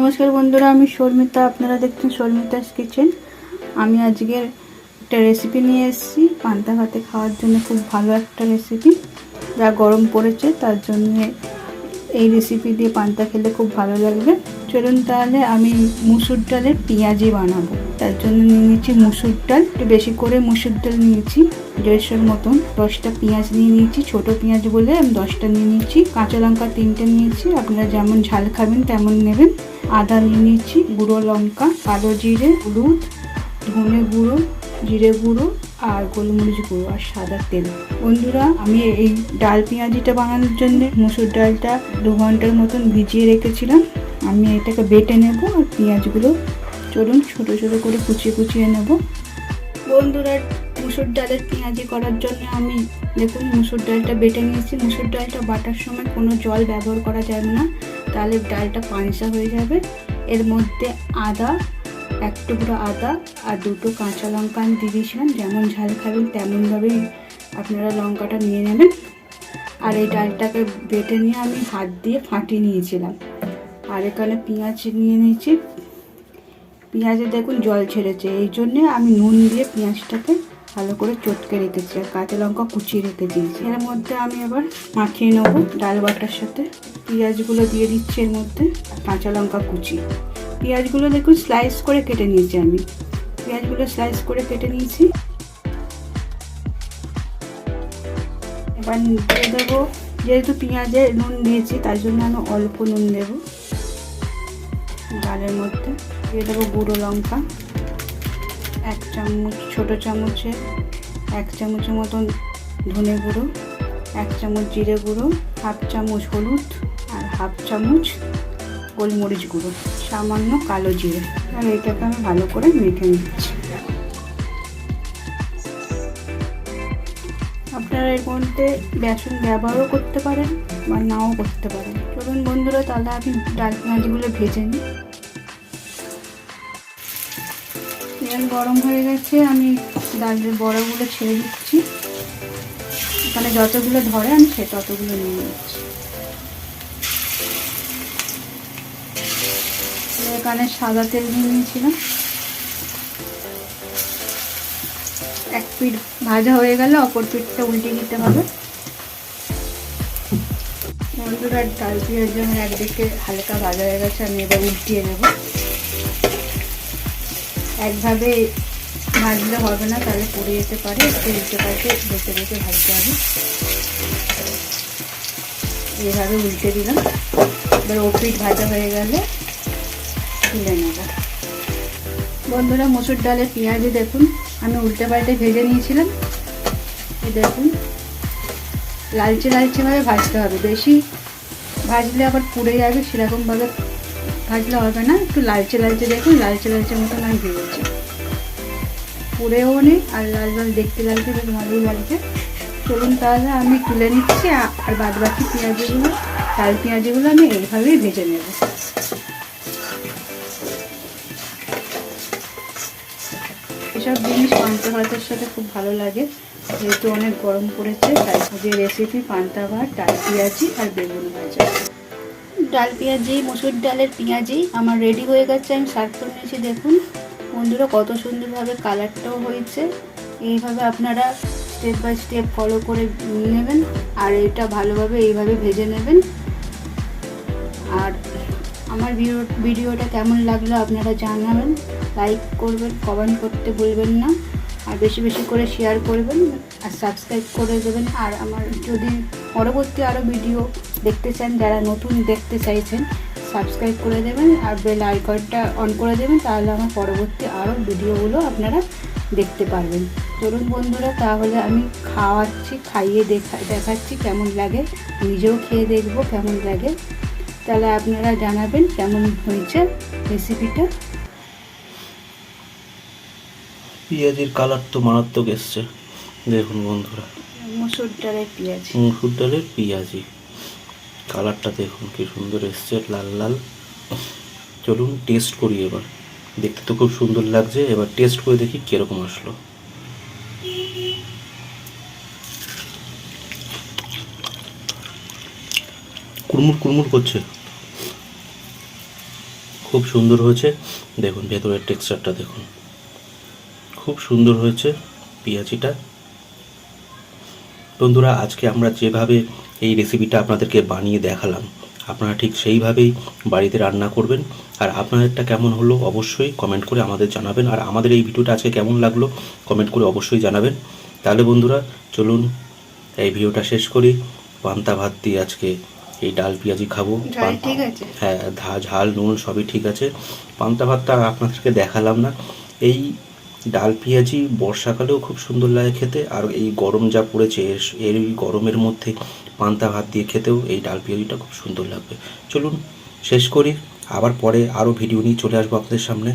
নমস্কার বন্ধুরা, আমি শর্মিতা। আপনারা দেখছেন শর্মিতাস কিচেন। আমি আজকের একটা রেসিপি নিয়ে এসেছি। পান্তা ভাতে খাওয়ার জন্য খুব ভালো একটা রেসিপি যা গরম পড়েছে, তার জন্য এই রেসিপি দিয়ে পান্তা খেলে খুব ভালো লাগবে। চলুন তাহলে আমি মুসুর ডালের পেঁয়াজি বানাবো। তার জন্য নিয়ে নিয়েছি মুসুর ডাল। একটু বেশি করে মুসুর ডাল নিয়েছি। দেড়শোর মতন। দশটা পেঁয়াজ নিয়ে নিয়েছি। ছোট পেঁয়াজ বলে আমি দশটা নিয়ে নিয়েছি। কাঁচা লঙ্কা তিনটে নিয়েছি। আপনারা যেমন ঝাল খাবেন তেমন নেবেন। আদা নিয়ে নিয়েছি, গুঁড়ো লঙ্কা, কালো জিরে, হলুদ, ধনে গুঁড়ো, জিরে গুঁড়ো আর গোলমরিচ গুঁড়ো আর সাদা তেল। বন্ধুরা, আমি এই ডাল পেঁয়াজিটা বানানোর জন্য মুসুর ডালটা দু ঘণ্টার মতন ভিজিয়ে রেখেছিলাম। আমি এটাকে বেটে নেব আর পেঁয়াজগুলো চলুন ছোটো ছোটো করে কুচিয়ে কুচিয়ে নেব। বন্ধুরা, মুসুর ডালের পেঁয়াজি করার জন্য আমি দেখুন মুসুর ডালটা বেটে নিয়েছি। মুসুর ডালটা বাটার সময় কোনো জল ব্যবহার করা যাবে না, তাহলে ডালটা পাঁচা হয়ে যাবে। এর মধ্যে আদা এক টুকরো আদা আর দুটো কাঁচা লঙ্কা আমি দিয়ে দিয়েছিলাম। যেমন ঝাল খাবেন, তেমনভাবেই আপনারা লঙ্কাটা নিয়ে নেবেন। আর এই ডালটাকে বেটে নিয়ে আমি হাত দিয়ে ফাটিয়ে নিয়েছিলাম। আর এখানে পেঁয়াজ নিয়ে নিয়েছি। পেঁয়াজে দেখুন জল ছেড়েছে, এই জন্যে আমি নুন দিয়ে পেঁয়াজটাকে ভালো করে চটকে রেখেছি আর কাঁচা লঙ্কা কুচিয়ে রেখে দিয়েছি। এর মধ্যে আমি আবার মাখিয়ে নেব ডাল বাটার সাথে। পেঁয়াজগুলো দিয়ে দিচ্ছি এর মধ্যে কাঁচা লঙ্কা কুচি। পেঁয়াজগুলো দেখুন স্লাইস করে কেটে নিয়েছি আমি। পেঁয়াজগুলো স্লাইস করে কেটে নিয়েছি। এবার দিয়ে দেবো। যেহেতু পেঁয়াজে নুন দিয়েছি, তার জন্য আমি অল্প নুন দেবো। ডালের মধ্যে দিয়ে দেবো গুঁড়ো লঙ্কা। এক চামচ, ছোটো চামচে এক চামচের মতন ধনে গুঁড়ো, এক চামচ জিরে গুঁড়ো, হাফ চামচ হলুদ আর হাফ চামচ গোলমরিচ গুঁড়ো, সামান্য কালো জিরে। আর এটাকে আমি ভালো করে মেখে নিচ্ছি। আপনারা এর মধ্যে বেসন ব্যবহারও করতে পারেন বা নাও করতে পারেন। চলুন বন্ধুরা, তাহলে আমি ডাল পেঁয়াজগুলো ভেজে নিই। তেল গরম হয়ে গেছে, আমি ডালের বড়াগুলো ছেড়ে দিচ্ছি। এখানে যতগুলো ধরে আমি সে ততগুলো নিয়ে নিচ্ছি। এখানে সাদা তেল নিয়ে নিয়েছিলাম। এক পিঠ ভাজা হয়ে গেলে অপর পিঠটা উল্টে নিতে হবে। বন্ধুরা, ডাল পেঁয়াজ আমার একদিকে হালকা ভাজা হয়ে গেছে, আমি এবার উল্টিয়ে নেব। একভাবে ভাজলে হবে না, তাহলে পড়ে যেতে পারে, একটু উল্টে পাল্টে বেঁচে বেঁচে ভাজতে হবে। এইভাবে উল্টে দিলাম। এবার ও পিঠ ভাজা হয়ে গেলে তুলে নেব। বন্ধুরা মসুর ডালের পেঁয়াজে দেখুন, আমি উল্টে পাল্টে ভেজে নিয়েছিলাম। এই দেখুন, লালচে লালচেভাবে ভাজতে হবে। বেশি ভাজলে আবার পুড়ে যাবে সেরকমভাবে ভাজলে হবে না। একটু লালচে লালচে দেখুন, লালচে লালচে মতন আমি ভেজেছি। পুড়েও নেই, আর লাল লাল, দেখতে লাগছে বেশ ভালোই লাগছে। চলুন তাহলে আমি তুলে নিচ্ছি, আর বাদ বাকি পেঁয়াজগুলো লাল পেঁয়াজিগুলো আমি এইভাবেই ভেজে নেব। এসব জিনিস পান্তা ভাতের সাথে খুব ভালো লাগে। যেহেতু অনেক গরম পড়েছে, তাই যে রেসিপি পান্তা ভাত, ডাল পেঁয়াজি আর বেগুন ভাজা। ডাল পেঁয়াজি, মসুর ডালের পেঁয়াজি আমার রেডি হয়ে গেছে, আমি সার্ভ করে নিয়েছি, দেখুন। বন্ধুরা, কত সুন্দরভাবে কালারটাও হয়েছে। এইভাবে আপনারা স্টেপ বাই স্টেপ ফলো করে নেবেন, আর এটা ভালোভাবে এইভাবে ভেজে নেবেন। আর আমার ভিডিও ভিডিওটা কেমন লাগল আপনারা জানাবেন। লাইক করবেন কমেন্ট করতে ভুলবেন না। আর বেশি বেশি করে শেয়ার করবেন আর সাবস্ক্রাইব করে দেবেন। আর আমার যদি পরবর্তী আরও ভিডিও দেখতে চান, যারা নতুন দেখতে চাইছেন সাবস্ক্রাইব করে দেবেন আর বেল আইকনটা অন করে দেবেন, তাহলে আমার পরবর্তী আরও ভিডিওগুলো আপনারা দেখতে পারবেন। চলুন বন্ধুরা, তাহলে আমি খাওয়াচ্ছি, খাইয়ে দেখা দেখাচ্ছি কেমন লাগে। নিজেও খেয়ে দেখব কেমন লাগে। তাহলে আপনারা জানাবেন কেমন হয়েছে রেসিপিটা পেঁয়াজের কালার তো মারাত্মক এসছে। দেখুন বন্ধুরা। মসুর ডালের পেঁয়াজ। মুসুর ডালের পেঁয়াজি কালারটা দেখুন কি সুন্দর এসছে লাল লাল। চলুন টেস্ট করি এবার। দেখতে তো খুব সুন্দর লাগছে এবার টেস্ট করে দেখি কীরকম আসলো। কুড়মুড় কুড়মুড় করছে। খুব সুন্দর হয়েছে। দেখুন, ভেতরের টেক্সচারটা দেখুন। খুব সুন্দর হয়েছে পেঁয়াজিটা। বন্ধুরা, আজকে আমরা যেভাবে এই রেসিপিটা আপনাদেরকে বানিয়ে দেখালাম, আপনারা ঠিক সেইভাবেই বাড়িতে রান্না করবেন। আর আপনাদেরটা কেমন হলো অবশ্যই কমেন্ট করে আমাদের জানাবেন। আর আমাদের এই ভিডিওটা আজকে কেমন লাগল কমেন্ট করে অবশ্যই জানাবেন। তাহলে বন্ধুরা, চলুন এই ভিডিওটা শেষ করি। পান্তা ভাত দিয়ে আজকে এই ডাল পেঁয়াজি খাব হ্যাঁ ঝাল নুন সবই ঠিক আছে। পান্তা ভাতটা আপনাদেরকে দেখালাম না। এই ডাল পেঁয়াজি বর্ষাকালেও খুব সুন্দর লাগে খেতে আর এই গরম যা পড়েছে এর এর এই গরমের মধ্যে পান্তা ভাত দিয়ে খেতেও এই ডাল পেঁয়াজিটা খুব সুন্দর লাগবে। চলুন শেষ করি। আবার পরে আরও ভিডিও নিয়ে চলে আসব আপনাদের সামনে।